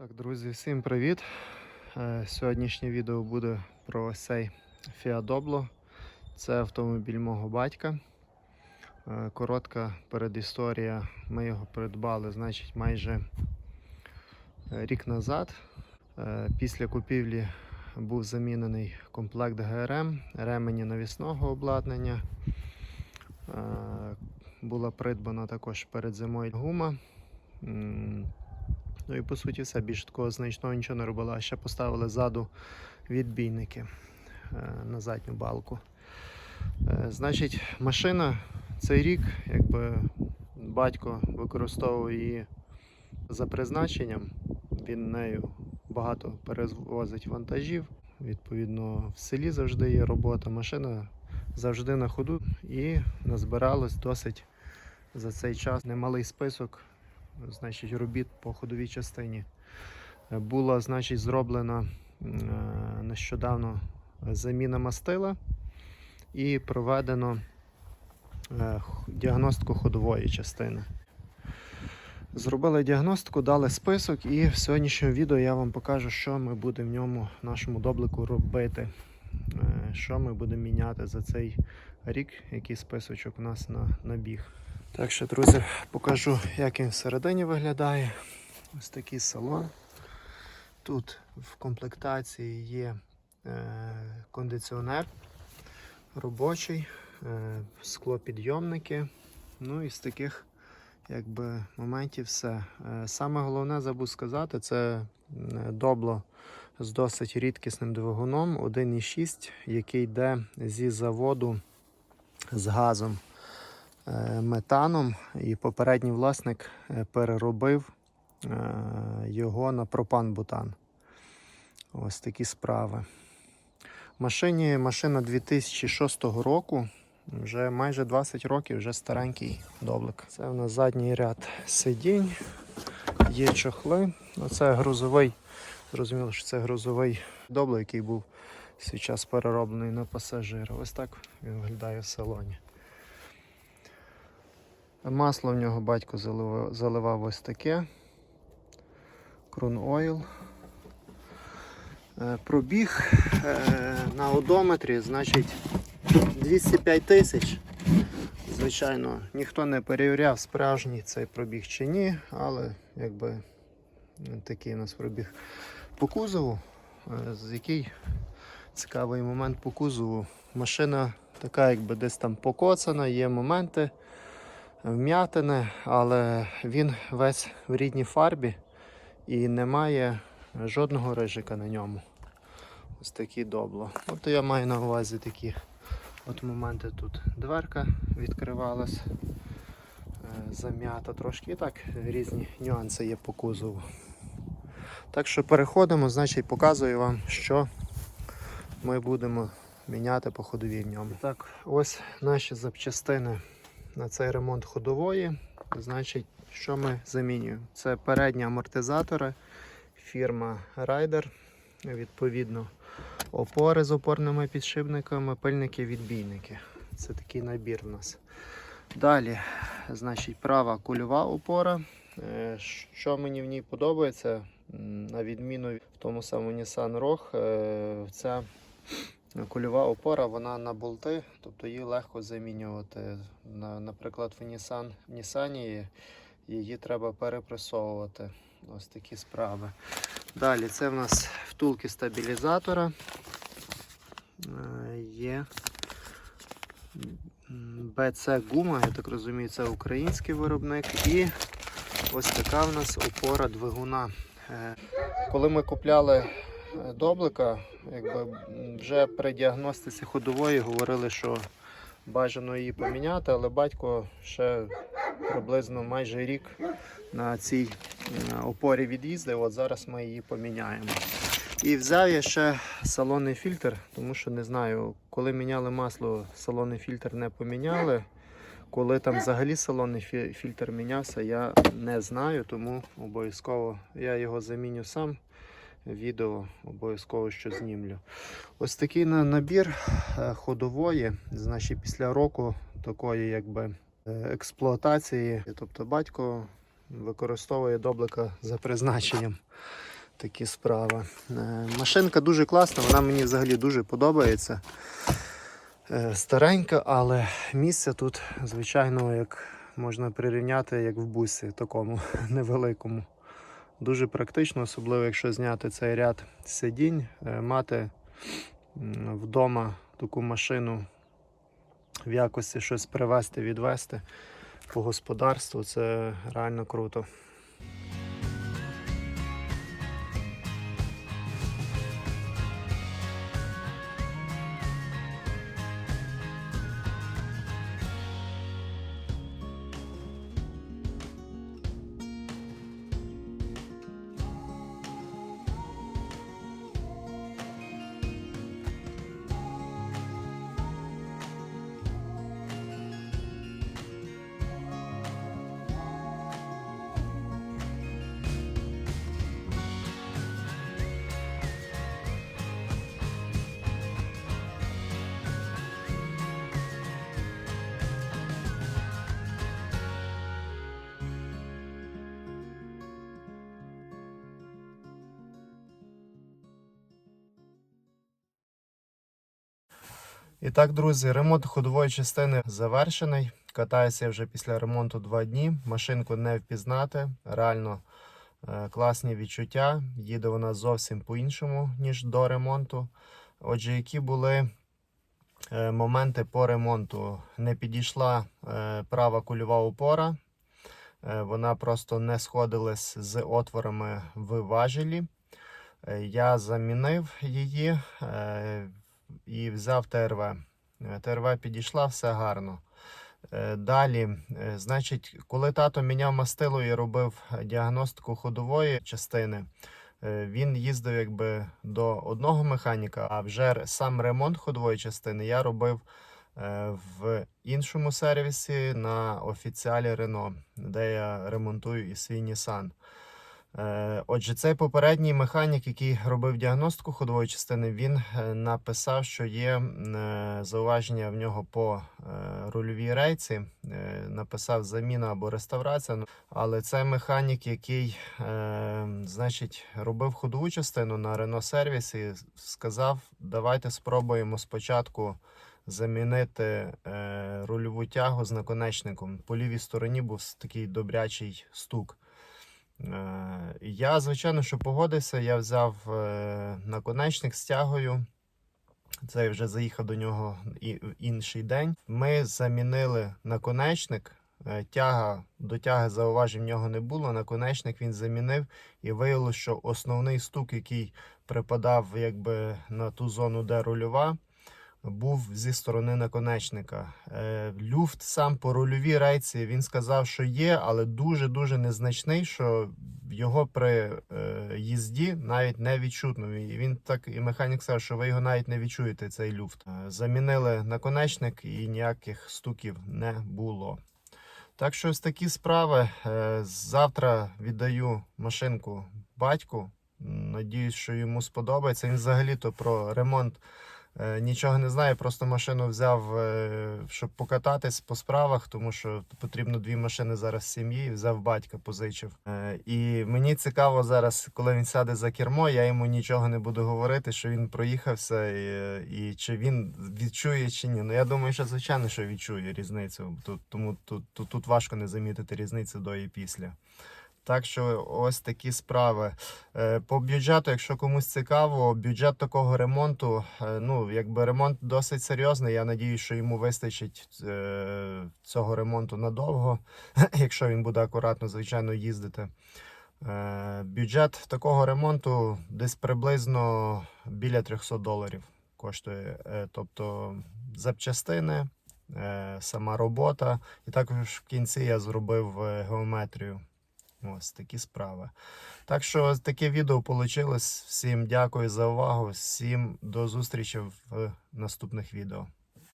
Так, друзі, всім привіт! Е, Сьогоднішнє відео буде про цей Fiat Doblo. Це автомобіль мого батька. Е, Коротка передісторія. Ми його придбали значить, майже рік назад. Е, Після купівлі був замінений комплект ГРМ, ремені навісного обладнання. Була придбана також перед зимою гума. Ну і по суті все, більше такого значного нічого не робила. А ще поставили ззаду відбійники е, на задню балку. Е, Значить, машина цей рік, якби батько використовує її за призначенням. Він нею багато перевозить вантажів. Відповідно, в селі завжди є робота. Машина завжди на ходу і назбиралось досить за цей час немалий список значить, робіт по ходовій частині. Е, Була значить, зроблена е, нещодавно заміна мастила і проведено е, діагностику ходової частини. Зробили діагностику, дали список, і в сьогоднішньому відео я вам покажу, що ми будемо в ньому в нашому доблику робити, що ми будемо міняти за цей рік, який списочок у нас на, набіг. Так що, друзі, покажу, як він всередині виглядає. Ось такий салон. Тут в комплектації є е, кондиціонер робочий, е, склопідйомники. Ну і з таких якби, моментів все. Е, саме головне забув сказати, це добло з досить рідкісним двигуном 1.6, який йде зі заводу з газом метаном, і попередній власник е, переробив е, його на пропан-бутан. Ось такі справи. Машині машина 2006 року, вже майже 20 років, вже старенький доблик. Це в нас задній ряд сидінь, є чохли. Оце грузовий, зрозуміло, що це грузовий доблик, який був свій час перероблений на пасажира. Ось так він виглядає в салоні. Масло в нього батько заливав, ось таке. Крун Ойл. Е, Пробіг е, на одометрі, значить 205 тисяч. Звичайно, ніхто не перевіряв, справжній цей пробіг чи ні, але якби такий у нас пробіг по кузову, е, з який цікавий момент по кузову. Машина така, якби десь там покоцана, є моменти вм'ятини, але він весь в рідній фарбі і немає жодного рижика на ньому. Ось такі добло. Тобто я маю на увазі такі от моменти тут дверка відкривалась, е, зам'ята трошки. І так різні нюанси є по кузову. Так що переходимо, значить показую вам, що ми будемо міняти по ходовій в ньому. Так, ось наші запчастини на цей ремонт ходової. Значить, що ми замінюємо? Це передні амортизатори, фірма Ryder, відповідно, опори з опорними підшипниками, пильники, відбійники. Це такий набір у нас. Далі, значить, права кульова опора. Е, Що мені в ній подобається, на відміну в тому самому Nissan Rogue, е, ця кульова опора вона на болти, тобто її легко замінювати. Наприклад, в Nissan, в її треба перепресовувати. Ось такі справи. Далі це в нас втулки стабілізатора. Е, Є BC гума, я так розумію, це український виробник. І ось така в нас опора двигуна. Е, Коли ми купляли доблика, якби вже при діагностиці ходової говорили, що бажано її поміняти, але батько ще приблизно майже рік на цій опорі від'їздив. От зараз ми її поміняємо. І взяв я ще салонний фільтр, тому що не знаю, коли міняли масло, салонний фільтр не поміняли. Коли там взагалі салонний фільтр мінявся, я не знаю, тому обов'язково я його заміню сам. Відео обов'язково що знімлю. Ось такий на- набір е, ходової, значить, після року такої якби е, експлуатації. Тобто батько використовує доблика за призначенням. такі справи. Е, Машинка дуже класна, вона мені взагалі дуже подобається. Старенька, але місце тут, звичайно, як можна прирівняти, як в бусі, такому невеликому. Дуже практично, особливо якщо зняти цей ряд сидінь, е, мати вдома таку машину в якості щось привезти, відвести по господарству, це реально круто. І так, друзі, ремонт ходової частини завершений. Катаюся вже після ремонту два дні. Машинку не впізнати. Реально е, класні відчуття. Їде вона зовсім по-іншому, ніж до ремонту. Отже, які були е, моменти по ремонту? Не підійшла е, права кульова опора. Вона просто не сходилась з отворами в важелі. Я замінив її і взяв ТРВ. Е, ТРВ підійшла, все гарно. Е, Далі, е, значить, коли тато міняв мастило і робив діагностику ходової частини, він їздив якби до одного механіка, а вже сам ремонт ходової частини я робив в іншому сервісі на офіціалі Renault, де я ремонтую і свій Nissan. Е, Отже, цей попередній механік, який робив діагностику ходової частини, він е, написав, що є е, зауваження в нього по рульовій рейці. Написав заміна або реставрація. Ну, Але цей механік, який значить, робив ходову частину на Renault сервісі, сказав: давайте спробуємо спочатку замінити е, рульову тягу з наконечником. По лівій стороні був такий добрячий стук. Е, Я, звичайно, що погодився, я взяв е, наконечник з тягою. Це вже заїхав до нього в інший день. Ми замінили наконечник. е, Тяга до тяги зауважень в нього не було. Наконечник він замінив, і виявилося, що основний стук, який припадав якби на ту зону, де рульова, був зі сторони наконечника. Е, люфт сам по рульовій рейці він сказав, що є, але дуже-дуже незначний, що його при е, їзді навіть не відчутно. І він так і механік сказав, що ви його навіть не відчуєте, цей люфт. Е, замінили наконечник і ніяких стуків не було. Так що ось такі справи. Завтра віддаю машинку батьку. Надіюсь, що йому сподобається. Він взагалі-то про ремонт нічого не знає. Просто машину взяв, е, щоб покататись по справах, тому що потрібно дві машини зараз сім'ї. Взяв батька, позичив. Е, І мені цікаво зараз, коли він сяде за кермо, я йому нічого не буду говорити, що він проїхався, і, і чи він відчує чи ні. Ну я думаю, що звичайно, що відчує різницю. Тут, тому тут, тут, тут важко не замітити різницю до і після. Так що ось такі справи. Е, По бюджету, якщо комусь цікаво, бюджет такого ремонту, е, ну якби ремонт досить серйозний. Я надіюсь, що йому вистачить е, цього ремонту надовго, якщо він буде акуратно, звичайно, їздити. Бюджет такого ремонту десь приблизно біля 300 доларів коштує. Тобто запчастини, сама робота. І також в кінці я зробив геометрію. Ось такі справи. Так що таке відео вийшло. Всім дякую за увагу. Всім до зустрічі в наступних відео.